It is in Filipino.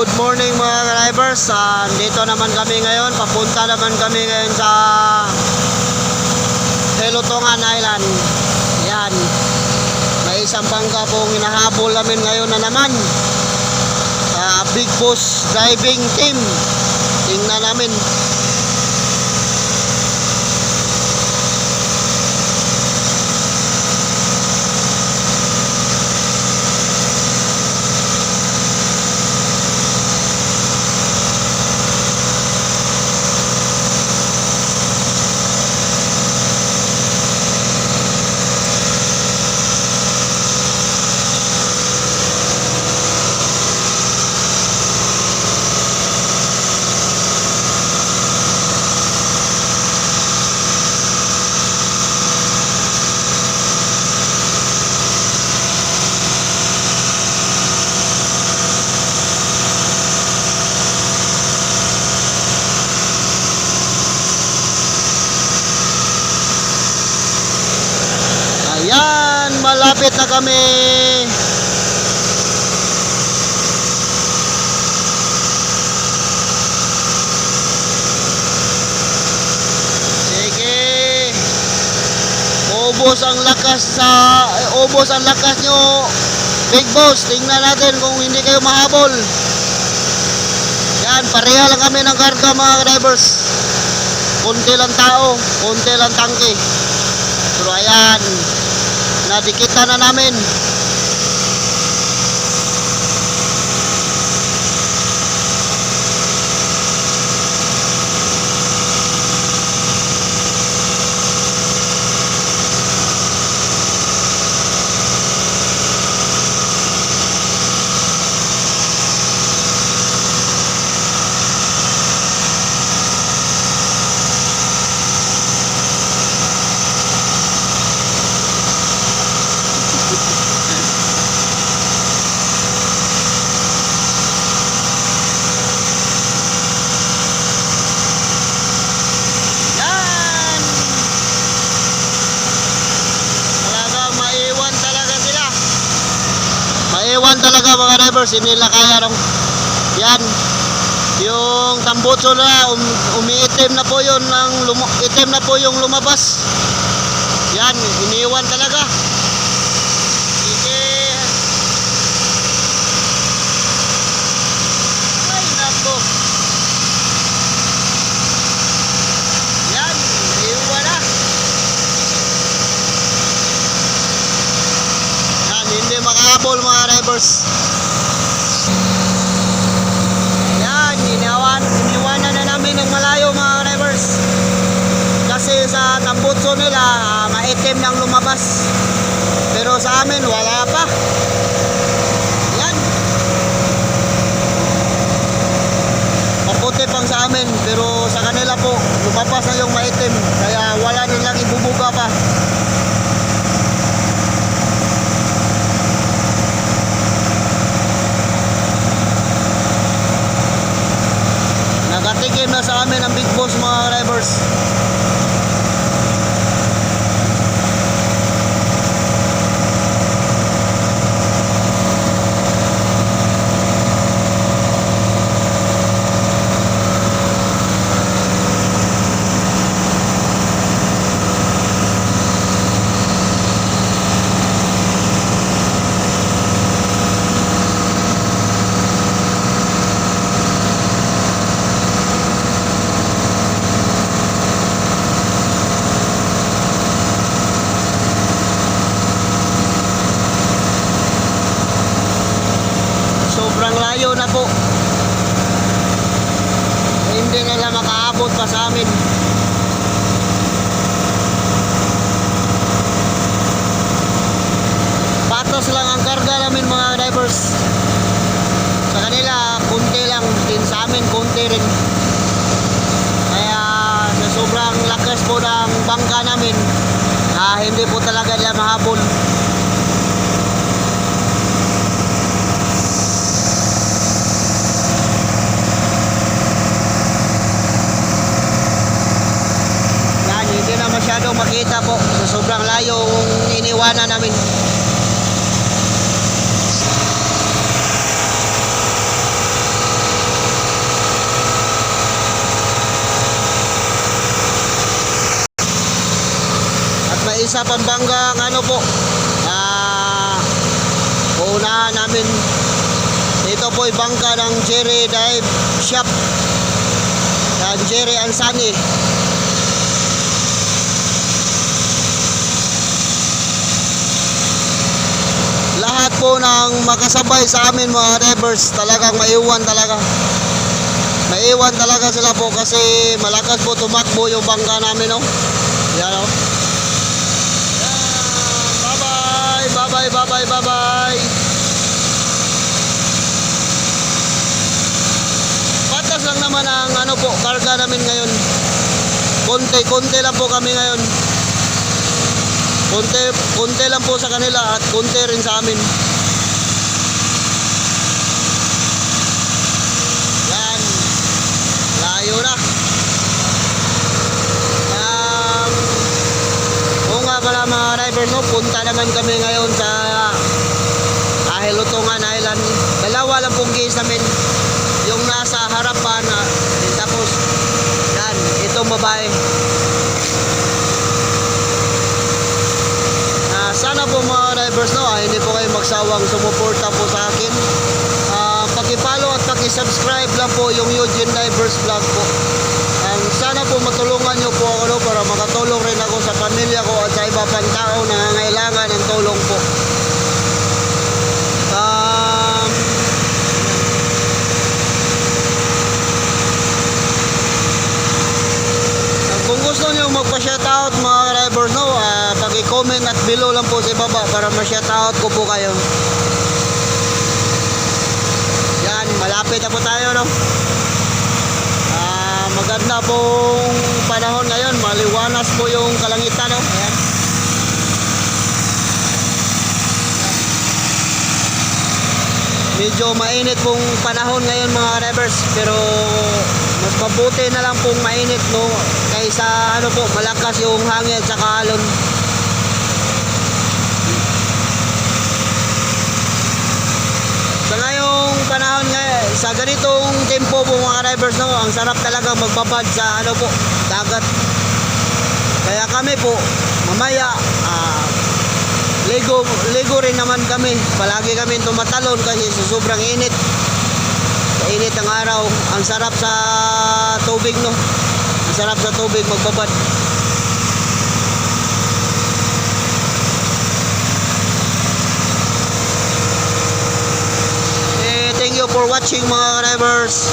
good morning mga drivers. Ah, dito naman kami ngayon. Papunta naman kami ngayon sa Helotongan Island. Yan. May isang bangka pong hinahabol namin ngayon na naman. Sa Big Boss Driving Team. Tingnan namin. Ayan, malapit na kami. Sige. Ubos ang lakas sa eh, ubos ang lakas nyo. Big boss, tingnan natin kung hindi kayo mahabol. Yan, pareha lang kami ng karga mga drivers. Kunti lang tao, kunti lang tangke. Pero ayan, nadikita na namin. Yan! Talaga maiwan talaga sila. Maiwan talaga mga drivers, hindi nila kaya nung yan. Yung tambutso na um, umiitim na po yun ng itim na po yung lumabas. Yan, iniwan talaga. Sige. Ay, nako. Yan, iwan na. Yan, hindi makahabol mga drivers. Yan, iniwan, iniwanan na namin ng malayo mga drivers. Kasi sa tambutso nila, ah, maitim nang lumabas. Pero sa amin, wala pa. Yan. Maputi pang sa amin, pero sa kanila po, lumabas na yung maitim. Kaya wala nilang ibubuga pa. Nakatikim na sa amin ang big boss mga drivers. Sobrang layo na po. Eh, Hindi nila makaabot pa sa amin. Patos lang ang karga namin mga drivers. Sa kanila, kunti lang. Din sa amin, kunti rin. Kaya sa sobrang lakas po ng bangka namin, ah, hindi po papunta po. Sa sobrang layo yung iniwanan namin. At may isa pambanggang ano po na uh, unahan namin. Ito po yung bangka ng Jerry Dive Shop. Ng Jerry Ansani. Po ng makasabay sa amin mga divers talagang maiwan talaga. Maiwan talaga sila po kasi malakas po tumakbo yung bangka namin no. Yan o. Bye bye, bye bye, bye bye, bye bye. Patas lang naman ang ano po, karga namin ngayon. Konti, konti lang po kami ngayon. Konti, konti lang po sa kanila at konti rin sa amin. Yan. Layo na. Um, oo nga pala mga driver, no? Punta naman kami ngayon sa Ahilutungan Island. Dalawa lang pong case namin. Yung nasa harapan na tapos yan, itong babae. Ah, sana po mga drivers no, ah, hindi po kayo magsawang sumuporta po sa akin. Ah, paki-follow at paki-subscribe lang po yung Eugene Divers Vlog po. Um, sana po matulungan nyo po ako no, para makatulong rin ako ko at sa iba pang tao na nangangailangan ng tulong po. Um, kung gusto nyo magpa-shoutout mga driver no, ah, paki-comment at below lang po sa baba para ma-shoutout ko po kayo. Yan, malapit na po tayo no. Ah, maganda pong panahon ngayon, maliwanas po yung kalangitan no. Ayan. Medyo mainit pong panahon ngayon mga drivers pero mas mabuti na lang pong mainit no kaysa ano po malakas yung hangin at saka alon. Sa ngayong panahon nga sa ganitong tempo po mga drivers no ang sarap talaga magbabad sa ano po dagat. Kaya kami po mamaya ah, Ligo, ligo rin naman kami. Palagi kami tumatalon kasi sa sobrang init. Init ng araw, ang sarap sa tubig no. Ang sarap sa tubig magbabad. Eh, thank you for watching mga drivers.